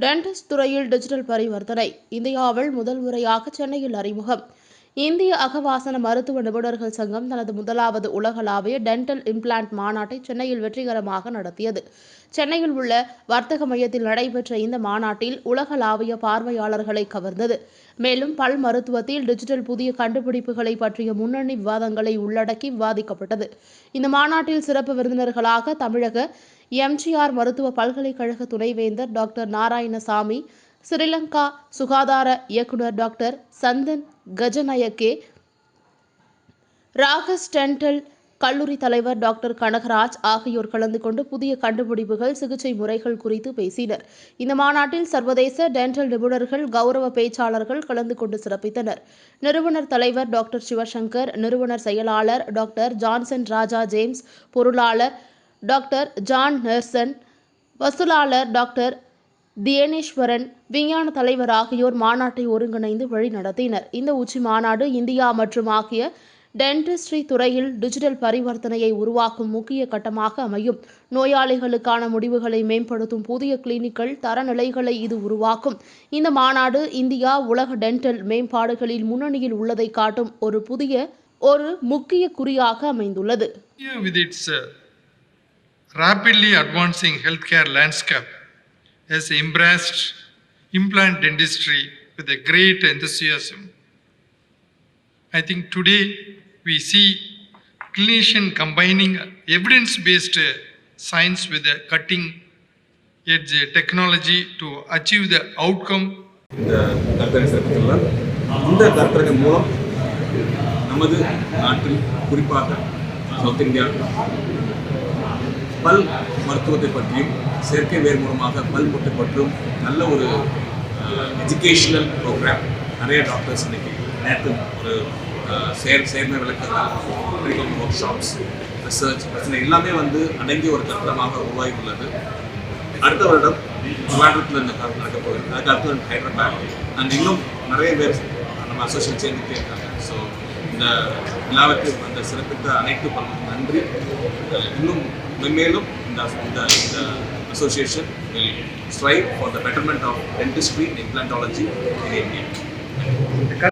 Dentist துறையில் digital பரிவர்த்தனை இந்தியாவில் முதல் முறையாக சென்னையில் அறிமுகம். இந்திய அகவாசன மருத்துவ நிபுணர்கள் சங்கம் தனது முதலாவது உலகளாவிய டென்டல் இம்ப்ளான்ட் மாநாட்டை சென்னையில் வெற்றிகரமாக நடத்தியது. சென்னையில் உள்ள வர்த்தக மையத்தில் நடைபெற்ற இந்த மாநாட்டில் உலகளாவிய பார்வையாளர்களை கவர்ந்தது. மேலும் பல் மருத்துவத்தில் டிஜிட்டல் புதிய கண்டுபிடிப்புகளை பற்றிய முன்னணி விவாதங்களை உள்ளடக்கி விவாதிக்கப்பட்டது. இந்த மாநாட்டில் சிறப்பு விருந்தினர்களாக தமிழக எம்ஜிஆர் மருத்துவ பல்கலைக்கழக துணைவேந்தர் டாக்டர் நாராயணசாமி ஸ்ரீலங்கா சுகாதார இயக்குனர் டாக்டர் சந்தன் கஜநயக்கே ராகஸ் டென்டல் கல்லூரி தலைவர் டாக்டர் கனகராஜ் ஆகியோர் கலந்து கொண்டு புதிய கண்டுபிடிப்புகள் சிகிச்சை முறைகள் குறித்து பேசினர். இந்த மாநாட்டில் சர்வதேச டென்டல் நிபுணர்கள் கௌரவ பேச்சாளர்கள் கலந்து கொண்டு சிறப்பித்தனர். நிறுவனர் தலைவர் டாக்டர் சிவசங்கர் நிறுவனர் செயலாளர் டாக்டர் ஜான்சன் ராஜா ஜேம்ஸ் பொருளாளர் டாக்டர் ஜான் நெர்சன் வசூலாளர் டாக்டர் தியனேஸ்வரன் விஞ்ஞான தலைவர் ஆகியோர் மாநாட்டை ஒருங்கிணைந்து வழிநடத்தினர். இந்த உச்சி மாநாடு இந்தியா மற்றும் ஆகிய டென்டிஸ்ட்ரி துறையில் டிஜிட்டல் பரிவர்த்தனையை உருவாக்கும் முக்கிய கட்டமாக அமையும். நோயாளிகளுக்கான முடிவுகளை மேம்படுத்தும் புதிய கிளினிக்கல் தரநிலைகளை இது உருவாக்கும். இந்த மாநாடு இந்தியா உலக டென்டல் மேம்பாடுகளில் முன்னணியில் உள்ளதை காட்டும் ஒரு புதிய ஒரு முக்கிய குறியாக அமைந்துள்ளது. India, with its uh, rapidly advancing healthcare landscape, has embraced implant dentistry with a great enthusiasm. I think today we see clinician combining evidence-based science with a cutting-edge technology to achieve the outcome இந்த கருத்தரங்கை சிறப்பித்துள்ளார் இந்த கருத்தரங்கை மூலம் நமது நாட்டில் குறிப்பாக south India பல் மருத்துவத்தை பற்றியும் செயற்கை வேர் மூலமாக பல் முட்டை நல்ல ஒரு எஜுகேஷனல் ப்ரோக்ராம் நிறைய டாக்டர்ஸ் இன்னைக்கு நேற்று ஒரு சேர் சேர்மை விளக்கம் விளக்கங்கள் ஒர்க் ஷாப்ஸ் ரிசர்ச் பிரச்சனை எல்லாமே வந்து அடங்கிய ஒரு கட்டணமாக உருவாகி உள்ளது. அடுத்த வருடம் ட்ரிவாண்ட்ரத்தில் இந்த காலம் நடக்க போகுது. அதுக்கு அடுத்து வந்து ஹைதராபாத் அண்ட் இன்னும் நிறைய பேர் நம்ம அசோசியேட் சேர்ந்துட்டே இருக்காங்க. ஸோ இந்த விழாவுக்கு வந்த சிறப்பித்த அனைத்து பலருக்கும் நன்றி. இன்னும் மென்மேலும் இந்த இந்த Association will strive for the betterment of dentistry and implantology in India.